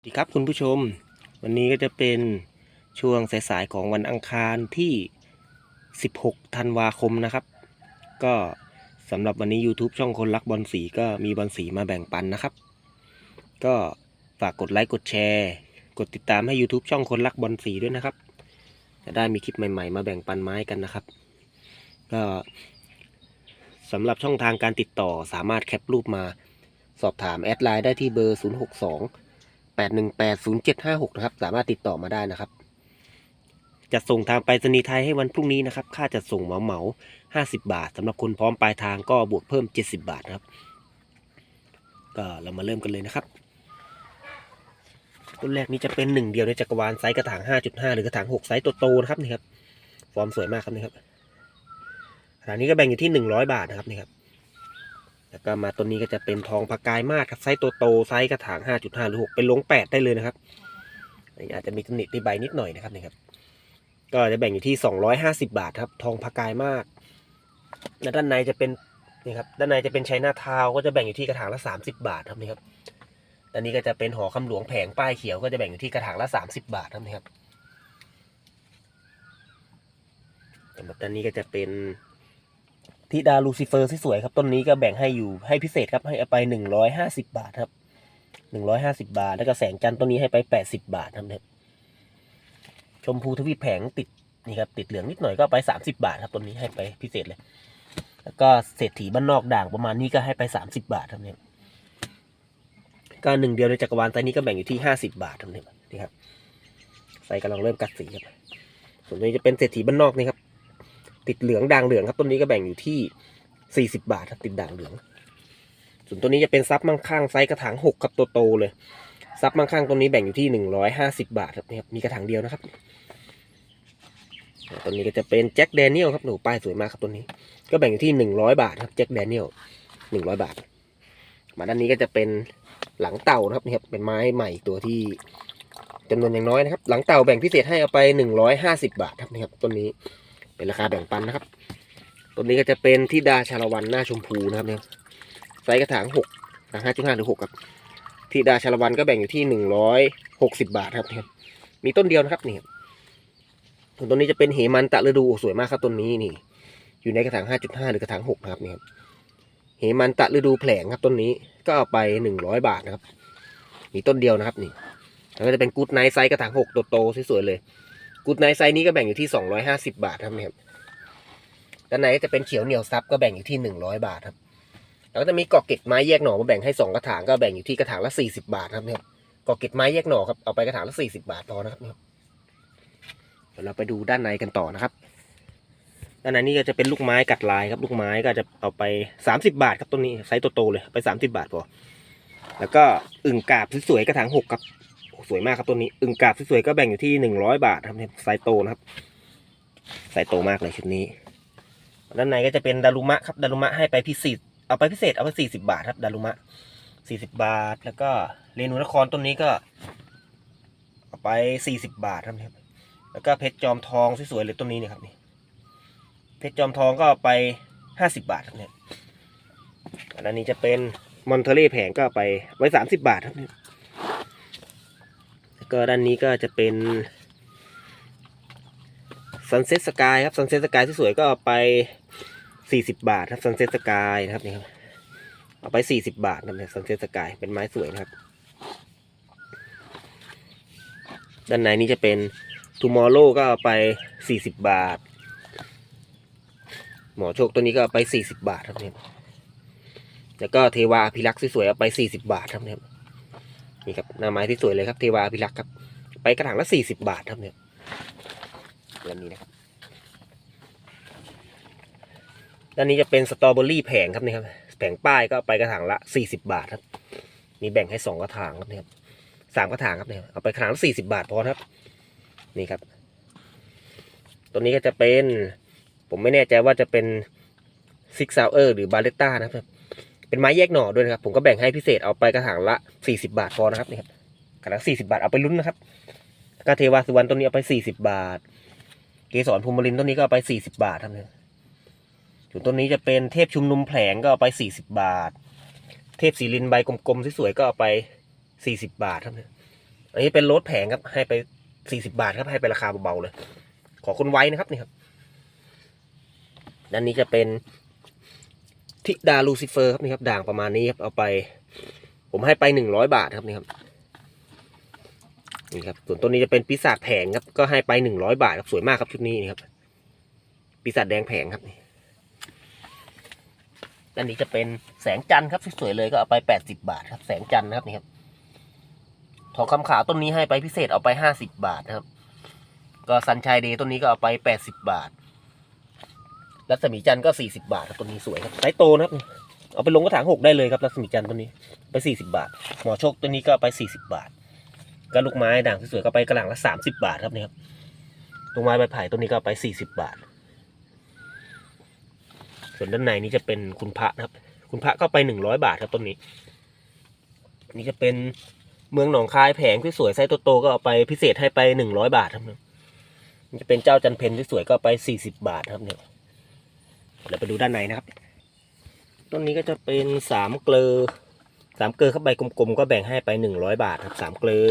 สวัสดีครับคุณผู้ชม วันนี้ก็จะเป็นช่วงสายๆของวันอังคารที่ 16 ธันวาคมนะครับ ก็สำหรับวันนี้ YouTube ช่องคนรักบอลสีก็มีบอลสีมาแบ่งปันนะครับ ก็ฝากกดไลค์กดแชร์ กดติดตามให้ YouTube ช่องคนรักบอลสีด้วยนะครับ จะได้มีคลิปใหม่ๆ มาแบ่งปันไม้กันนะครับ ก็สำหรับช่องทางการติดต่อสามารถแคปรูปมาสอบถามแอดไลน์ได้ที่เบอร์ 062 8180756 นะครับ สามารถติดต่อมาได้นะครับ จะส่งทางไปรษณีย์ไทยให้วันพรุ่งนี้นะครับ ค่าจัดส่งเหมาเหมา50 บาทสำหรับคนพร้อมปลายทางก็บวกเพิ่ม 70 บาทนะครับ ก็เรามาเริ่มกันเลยนะครับต้นแรกนี้จะเป็นหนึ่งเดียวในจักรวาลไซส์กระถาง 5.5 หรือกระถาง 6 ไซส์โตๆนะครับนี่ครับ ฟอร์มสวยมากครับนี่ครับขนาดนี้ก็แบ่งอยู่ที่ 100 บาทนะครับนี่ครับ แล้วก็มาตัวนี้ก็จะเป็นทองพากายมากครับไซส์โตๆไซส์กระถาง 5.5 หรือ 6 เป็นลง 8 ได้เลยนะครับอาจจะมีตำหนิที่ใบนิดหน่อยนะครับนี่ครับ ก็จะแบ่งอยู่ที่ 250 บาทครับทองพากายมากและด้านในจะเป็นนี่ครับด้านในจะเป็นชัยนาทาวก็จะแบ่งอยู่ที่กระถางละ 30 บาทครับนี่ครับด้านนี้ก็จะเป็นหอคำหลวงแผงป้ายเขียวก็จะแบ่งอยู่ที่กระถางละ 30 บาทครับนี่ครับสำหรับด้านนี้ก็จะเป็น ธิดาลูซิเฟอร์ที่สวยครับต้นนี้ก็แบ่งให้อยู่ให้พิเศษครับให้ไปหนึ่งร้อยห้าสิบาทครับหนึ่งร้อยห้าสิบาท แล้วก็แสงจันทร์ต้นนี้ให้ไปแปดสิบาทครับเนี่ยชมพูทวีปแผงติดนี่ครับติดเหลืองนิดหน่อยก็ไปสามสิบาทครับต้นนี้ให้ไปพิเศษเลย แล้วก็เศรษฐีบ้านนอกด่างประมาณนี้ก็ให้ไปสามสิบาทครับเนี่ยก็หนึ่งเดียวในจักรวาลไซนี้ก็แบ่งอยู่ที่ห้าสิบาทครับเนี่ยนี่ครับไซส์กำลังเริ่มกัดสีครับส่วนนี้จะเป็นเศรษฐีบ้านนอกนี่ครับ ติดเหลืองด่างเหลืองครับต้นนี้ก็แบ่งอยู่ที่ 40 บาทครับติดด่างเหลือง ส่วนตัวนี้จะเป็นซับมั่งคั่งไซส์กระถางหกครับโตเลยซับมั่งคั่งตัวนี้แบ่งอยู่ที่ 150 บาทครับนี่ครับมีกระถางเดียวนะครับตัวนี้ก็จะเป็นแจ็คแดเนียลครับหนูป้ายสวยมากครับตัวนี้ ก็แบ่งอยู่ที่ 100 บาทครับแจ็คแดเนียล100 บาท มาด้านนี้ก็จะเป็นหลังเต่านะครับนี่ครับเป็นไม้ใหม่ตัวที่จำนวนอย่างน้อยนะครับ หลังเต่าแบ่งพิเศษให้เอาไป 150 บาทครับนี่ครับต้นนี้ เป็นราคาแบ่งปันนะครับตัวนี้ก็จะเป็นทิดาชาละวันหน้าชมพูนะครับเนี่ยไซส์กระถางหกกระถางห้าจุดห้าหรือหกครับทิดาชาละวันก็แบ่งอยู่ที่หนึ่งร้อยหกสิบาทครับเนี่ยมีต้นเดียวนะครับนี่ครับส่วนนี้จะเป็นเหมันตะฤดูสวยมากครับต้นนี้นี่ อยู่ในกระถางห้าจุดห้าหรือกระถางหกนะครับเนี่ยเหมันตะฤดูแผลงครับต้นนี้ก็เอาไปหนึ่งร้อยบาทนะครับ มีต้นเดียวนะครับนี่แล้วก็จะเป็นกูดไนท์ไซส์กระถางหกโตๆสวยๆเลย กูดไนท์ไซส์นี้ก็แบ่งอยู่ที่ 250 บาทครับเนี่ยด้านในก็จะเป็นเขียวเหนียวซับก็แบ่งอยู่ที่ 100 บาทครับ แล้วก็จะมีกอกเก็ตไม้แยกหน่อมาแบ่งให้2กระถางก็แบ่งอยู่ที่กระถางละ 40 บาทครับเนี่ยกอกเก็ตไม้แยกหน่อครับเอาไปกระถางละ 40 บาทพอนะครับเนี่ยเดี๋ยวเราไปดูด้านในกันต่อนะครับ ด้านในนี่ก็จะเป็นลูกไม้กัดลายครับ ลูกไม้ก็จะเอาไป 30 บาทครับต้นนี้ไซส์โตๆเลยไป 30 บาทพอ แล้วก็อึ่งกาบสวยๆกระถางหกครับ สวยมากครับตัวนี้อึ่งกาบสวยๆก็แบ่งอยู่ที่หนึ่งร้อยบาทครับเนี่ยไซส์โตนะครับไซส์โตมากเลยชุดนี้ ด้านในก็จะเป็นดารุมะครับดารุมะให้ไปพิเศษเอาไปพิเศษเอาไปสี่สิบาทครับดารุมะสี่สิบาท แล้วก็เรนูนครต้นนี้ก็ เอาไปสี่สิบบาทครับแล้วก็เพชรจอมทองสวยๆเลยต้นนี้เนี่ยครับนี่เพชรจอมทองก็ไปห้าสิบบาทครับเนี่ยอันนี้จะเป็นมอนเทเล่แผงก็ไปไว้สามสิบาทครับเนี่ย ก็ด้านนี้ก็จะเป็น Sunset Sky ครับ Sunset Sky ที่สวยก็เอาไป40บาทครับ Sunset Sky นะครับนี่ครับเอาไป40บาทนะครับเนี่ย Sunset Sky เป็นไม้สวยนะครับ ด้านในนี้จะเป็น Tomorrow ก็เอาไป40บาท หมอโชคตัวนี้ก็เอาไป40บาทครับเนี่ยแล้วก็เทวาพิรักษ์สวยๆเอาไป40บาทครับเนี่ย นี่ครับหน้าไม้ที่สวยเลยครับเทวาพิรักษ์ครับ ไปกระถางละสี่สิบบาทครับเนี่ยด้านนี้นะครับด้านนี้จะเป็นสตรอเบอรี่แผงครับนี่ครับแผงป้ายก็ไปกระถางละสี่สิบาทครับ มีแบ่งให้สองกระถางครับเนี่ยสามกระถางครับเนี่ยเอาไปกระถางละสี่สิบาทพอครับ นี่ครับ ตัวนี้ก็จะเป็น ผมไม่แน่ใจว่าจะเป็นซิกซาวเออร์หรือบาเลต้านะครับ เป็นไม้แยกหน่อด้วยนะครับ ผมก็แบ่งให้พิเศษเอาไปกระถางละ40บาทพอนะครับนี่ครับกระถาง40บาทเอาไปลุ้นนะครับก็เทวาสุวรรณต้นนี้เอาไป40บาท เกสรภูมิลินต้นนี้ก็เอาไป40บาทครับเนี่ยส่วนต้นนี้จะเป็นเทพชุมนุมแผลงก็เอาไป40บาท เทพศรีลินใบกลมๆสวยๆก็เอาไป40บาทครับเนี่ยอันนี้เป็นรถแผงครับ ให้ไปสี่สิบาทครับให้ไปราคาเบาๆเลย ขอคนไว้นะครับนี่ครับ ด้านนี้จะเป็นิดาลูซิเฟอร์ครับนี่ครับด่างประมาณนี้ครับเอาไป ผมให้ไปหนึ่งร้อยบาทครับนี่ครับนี่ครับส่วนต้นนี้จะเป็นปีศาจแผงครับก็ให้ไปหนึ่งร้อยบาทครับสวยมากครับชุดนี้นี่ครับปีศาจแดงแผงครับนี่ด้านนี้จะเป็นแสงจันทร์ครับสวยๆเลยก็เอาไปแปดสิบาทครับ แสงจันทร์นะครับนี่ครับทองคำขาวต้นนี้ให้ไปพิเศษเอาไปห้าสิบาทนะครับ ก็ซันชัยเดย์ต้นนี้ก็เอาไปแปดสิบาท รัศมีจันทร์ก็สี่สิบาทครับต้นนี้สวยครับไซส์โตนะครับ เอาไปลงกระถางหกได้เลยครับรัศมีจันทร์ต้นนี้ไปสี่สิบาท หมอโชคต้นนี้ก็ไปสี่สิบาทก็ลูกไม้ด่างสวยๆก็ไปกระหลังละสามสิบาทครับเนี่ยครับลูกไม้ใบไผ่ต้นนี้ก็ไปสี่สิบาท ส่วนด้านในนี้จะเป็นคุณพระนะครับ คุณพระก็ไปหนึ่งร้อยบาทครับต้นนี้ นี่จะเป็นเมืองหนองคายแผงที่สวยไซส์โตๆก็เอาไปพิเศษให้ไปหนึ่งร้อยบาทครับนี่จะเป็นเจ้าจันเพนที่สวยก็ไปสี่สิบบาทครับเนี่ย เดี๋ยวไปดูด้านในนะครับ ต้นนี้ก็จะเป็นสามเกลือสามเกลือครับใบกลมๆก็แบ่งให้ไปหนึ่งร้อยบาทครับสามเกลือ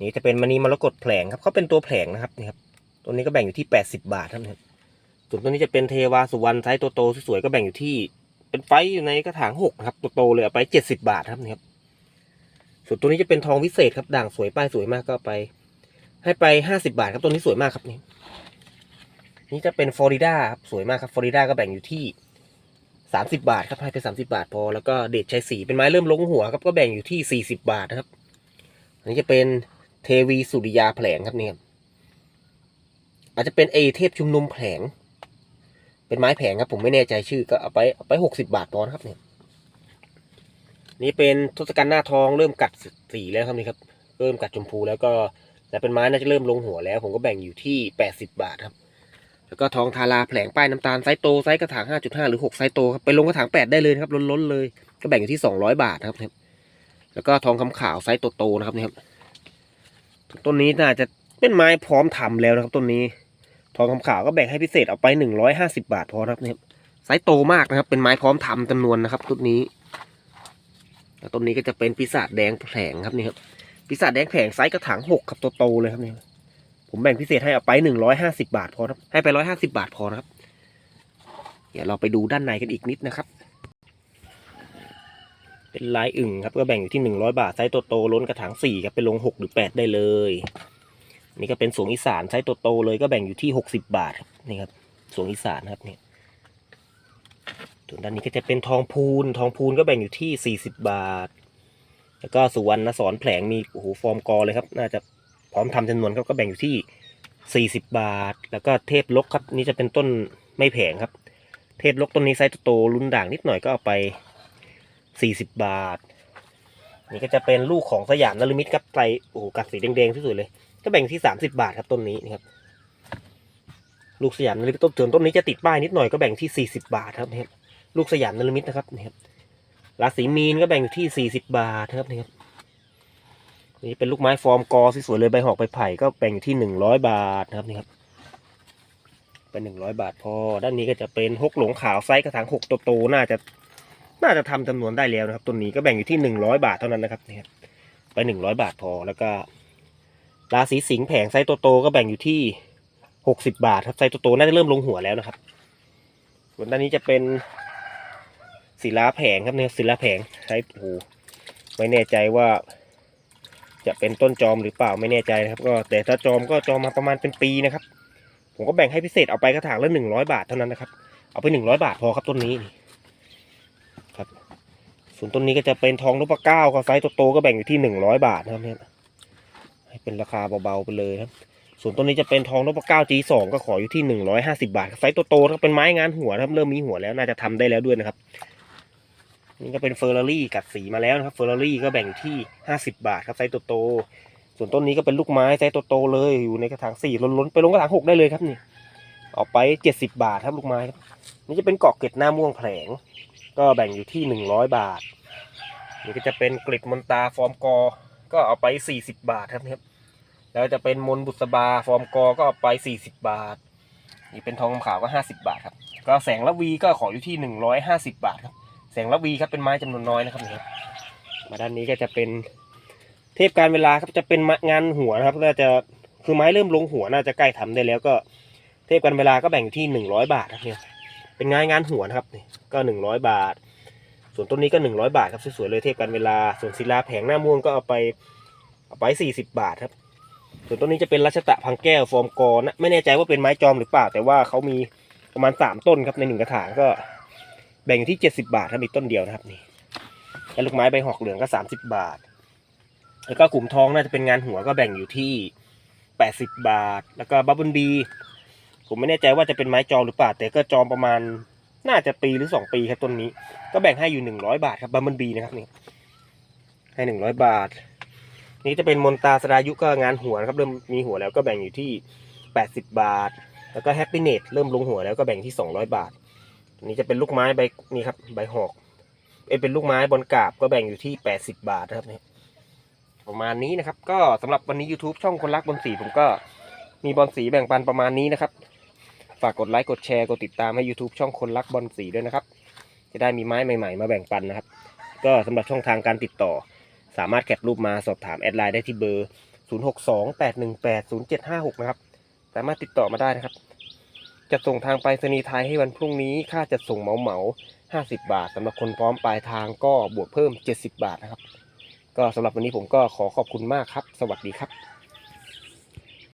นี่จะเป็นมณีมรกตแผลงครับเขาเป็นตัวแผลงนะครับนี่ครับต้นนี้ก็แบ่งอยู่ที่แปดสิบบาทครับนี่ส่วนต้นนี้จะเป็นเทวาสุวรรณไซส์โตๆสวยๆก็แบ่งอยู่ที่ เป็นไฟอยู่ในกระถางหกครับโตๆเลยเอาไปเจ็ดสิบาทครับนี่ครับส่วนตัวนี้จะเป็นทองวิเศษครับด่างสวยป้ายสวยมากก็ไป ให้ไปห้าสิบาทครับตัวนี้สวยมากครับนี่ นี่จะเป็นฟลอริดาครับสวยมากครับฟลอริดาก็แบ่งอยู่ที่สามสิบาทครับให้ไปสามสิบาทพอแล้วก็เดชชัยศรีเป็นไม้เริ่มลงหัวครับก็แบ่งอยู่ที่สี่สิบาทนะครับ อันนี้จะเป็นเทวีสุริยาแผลงครับเนี่ครับอาจจะเป็นเอเทพชุมนุมแผลง เป็นไม้แผงครับผมไม่แน่ใจชื่อก็เอาไปเอาไปหกสิบาทพอนะครับเนี่ยนี่เป็นทศกัณฐ์หน้าทองเริ่มกัดสีแล้วครับนี่ครับ เริ่มกัดชมพูแล้วก็แต่เป็นไม้น่าจะเริ่มลงหัวแล้ว ผมก็แบ่งอยู่ที่แปดสิบาทครับ แล้วก็ทองทาราแผลงป้ายน้ำตาลไซส์โตไซส์กระถางห้าจุดห้าหรือหกไซส์โตครับไปลงกระถางแปดได้เลยนะครับล้นๆเลย ก็แบ่งอยู่ที่สองร้อยบาทครับครับ แล้วก็ทองคำขาวไซส์โตๆนะครับนี่ครับต้นนี้น่าจะเป็นไม้พร้อมทำแล้วนะครับต้นนี้ ทองคำขาวก็แบ่งให้พิเศษเอาไปหนึ่งร้อยห้าสิบาทพอครับนี่ครับไซส์โตมากนะครับ เป็นไม้พร้อมทำจำนวนนะครับต้นนี้แล้วต้นนี้ก็จะเป็นปีศาจแดงแผลงครับนี่ครับปีศาจแดงแผลงไซส์กระถางหกครับโตๆเลยครับนี่ ผมแบ่งพิเศษให้เอาไปหนึ่งร้อยห้าสิบาทพอครับ ให้ไปร้อยห้าสิบาทพอนะครับ เดี๋ยวเราไปดูด้านในกันอีกนิดนะครับ เป็นลายอึ่งครับก็แบ่งอยู่ที่หนึ่งร้อยบาทไซส์โตๆล้นกระถางสี่ครับไปลงหกหรือแปดได้เลย นี่ก็เป็นสวงอีสานไซส์โตๆเลยก็แบ่งอยู่ที่หกสิบบาทนี่ครับสวงอีสานครับนี่ส่วนด้านนี้ก็จะเป็นทองพูน ทองพูนก็แบ่งอยู่ที่40บาท แล้วก็สุวรรณสอนแผลงมีโอ้โหฟอร์มกอเลยครับ น่าจะ พร้อมทำจำนวนครับก็แบ่งอยู่ที่ 40 บาท แล้วก็เทพลกครับนี่จะเป็นต้นไม่แผงครับ เทพลกต้นนี้ไซส์โตรุ่นด่างนิดหน่อยก็เอาไป 40 บาท นี่ก็จะเป็นลูกของสยามนฤมิตครับไตรโอ้โหกัดสีแดงๆที่สุดเลย ก็แบ่งที่ 30 บาทครับต้นนี้นะครับลูกสยามนฤมิตต้นเถื่อนต้นนี้จะติดป้ายนิดหน่อยก็แบ่งที่ 40 บาทครับนะครับลูกสยามนรมิตนะครับนี่ครับราศีมีนก็แบ่งอยู่ที่ 40 บาทครับนี่ครับ นี่เป็นลูกไม้ฟอร์มกอสวยเลยใบหอกใบไผ่ก็แบ่งอยู่ที่100บาทนะครับนี่ครับเป็น100บาทพอ ด้านนี้ก็จะเป็นฮกหลงขาวไซส์กระถางหกโตๆน่าจะน่าจะทำจำนวนได้แล้วนะครับตัวนี้ก็แบ่งอยู่ที่100บาทเท่านั้นนะครับนี่ครับไป100บาทพอแล้วก็ราศีสิงห์แผงไซส์โตๆก็แบ่งอยู่ที่60บาทครับไซส์โตๆน่าจะเริ่มลงหัวแล้วนะครับ ส่วนด้านนี้จะเป็นศิลาแผงครับเนี่ยศิลาแผงใช้โอ้ไม่แน่ใจว่า จะเป็นต้นจอมหรือเปล่าไม่แน่ใจนะครับ ก็แต่ถ้าจอมก็จอมมาประมาณเป็นปีนะครับ ผมก็แบ่งให้พิเศษเอาไปกระถางละหนึ่งร้อยบาทเท่านั้นนะครับ เอาไปหนึ่งร้อยบาทพอครับต้นนี้ครับ ส่วนต้นนี้ก็จะเป็นทองนพเก้าก็ไซส์โตๆก็แบ่งอยู่ที่หนึ่งร้อยบาทนะครับเนี่ยให้เป็นราคาเบาๆไปเลยครับ ส่วนต้นนี้จะเป็นทองนพเก้า G2 ก็ขออยู่ที่หนึ่งร้อยห้าสิบาทไซส์โตๆครับเป็นไม้งานหัวนะครับเริ่มมีหัวแล้วน่าจะทำได้แล้วด้วยนะครับ นี่ก็เป็นเฟอร์รารี่กัดสีมาแล้วนะครับเฟอร์รารี่ก็แบ่งที่ห้าสิบาทครับไซส์โตๆส่วนต้นนี้ก็เป็นลูกไม้ไซส์โตๆเลยอยู่ในกระถางสี่ล้นๆไปลงกระถางหกได้เลยครับนี่ออกไปเจ็ดสิบาทครับลูกไม้ครับนี่จะเป็นเกาะเกล็ดหน้าม่วงแผลง ก็แบ่งอยู่ที่หนึ่งร้อยบาทนี่ก็จะเป็นกลิดมนตาฟอร์มกอ ก็เอาไปสี่สิบบาทครับครับแล้วจะเป็นมนบุษบาฟอร์มกอก็เอาไปสี่สิบบาท นี่เป็นทองคำขาวก็ห้าสิบาทครับ ก็แสงละวีก็ขออยู่ที่หนึ่งร้อยห้าสิบาทครับ งละวีครับเป็นไม้จำนวนน้อยนะครับนี่ครับมาด้านนี้ก็จะเป็นเทพการเวลาครับจะเป็นงานหัวนะครับน่าจะคือไม้เริ่มลงหัวน่าจะใกล้ทำได้แล้วก็เทพการเวลาก็แบ่งอยู่ที่หนึ่งร้อยบาทครับเนี่ยเป็นงานงานหัวนะครับนี่ก็หนึ่งร้อยบาท ส่วนต้นนี้ก็หนึ่งร้อยบาทครับสวยๆเลยเทพการเวลา ส่วนศิลาแผงหน้าม่วงก็เอาไปเอาไปสี่สิบบาทครับส่วนต้นนี้จะเป็นรัชตะพังแก้วฟอร์มกอนะไม่แน่ใจว่าเป็นไม้จอมหรือเปล่าแต่ว่าเขามีประมาณสามต้นครับในหนึ่งกระถางก็ แบ่งอยู่ที่เจ็ดสิบาทครับมีต้นเดียวนะครับนี่แล้วลูกไม้ใบหอกเหลืองก็สามสิบบาท แล้วก็กลุ่มทองน่าจะเป็นงานหัวก็แบ่งอยู่ที่แปดสิบบาท แล้วก็บับเบิลบีผมไม่แน่ใจว่าจะเป็นไม้จอหรือเปล่าแต่ก็จอประมาณน่าจะปีหรือสองปีครับต้นนี้ ก็แบ่งให้อยู่หนึ่งร้อยบาทครับบับเบิลบีนะครับนี่ให้หนึ่งร้อยบาท นี่จะเป็นมนตาสรายุก็งานหัวนะครับเริ่มมีหัวแล้วก็แบ่งอยู่ที่แปดสิบบาท แล้วก็แฮปปี้เนตเริ่มลงหัวแล้วก็แบ่งที่สองร้อยบาท นนี้จะเป็นลูกไม้ใบนี่ครับใบหอกเอเป็นลูกไม้บนกาบก็แบ่งอยู่ที่แปดสิบาทนะครับเนี่ยประมาณนี้นะครับ ก็สำหรับวันนี้ YouTube ช่องคนรักบอลสีผมก็มีบอลสีแบ่งปันประมาณนี้นะครับ ฝากกดไลค์กดแชร์กดติดตามให้ YouTube ช่องคนรักบอลสีด้วยนะครับ จะได้มีไม้ใหม่ๆ มาแบ่งปันนะครับ ก็สำหรับช่องทางการติดต่อ สามารถแคปรูปมาสอบถามแอดไลน์ได้ที่เบอร์ 0628180756 นะครับ สามารถติดต่อมาได้นะครับ จะส่งทางไปรษณีย์ไทยให้วันพรุ่งนี้ ค่าจัดส่งเหมาเหมา50 บาทสำหรับคนพร้อมปลายทางก็บวกเพิ่ม 70 บาทนะครับ ก็สำหรับวันนี้ผมก็ขอขอบคุณมากครับ สวัสดีครับ